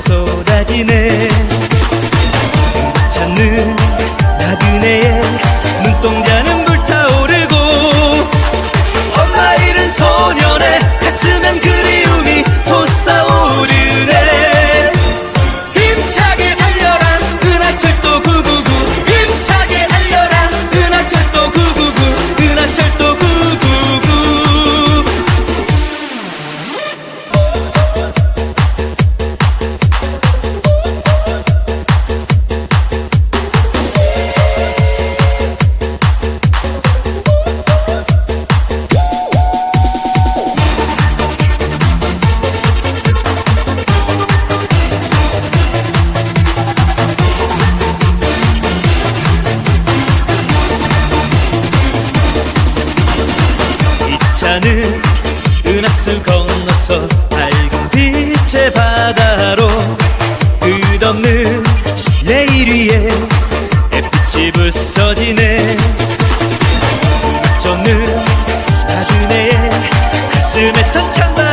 쏟아지네. 찾는 나는 은하수 건너서 밝은 빛의 바다로 끝없는 내일 위에 햇빛이 부서지네 저는 나그네의 가슴에 선찬다.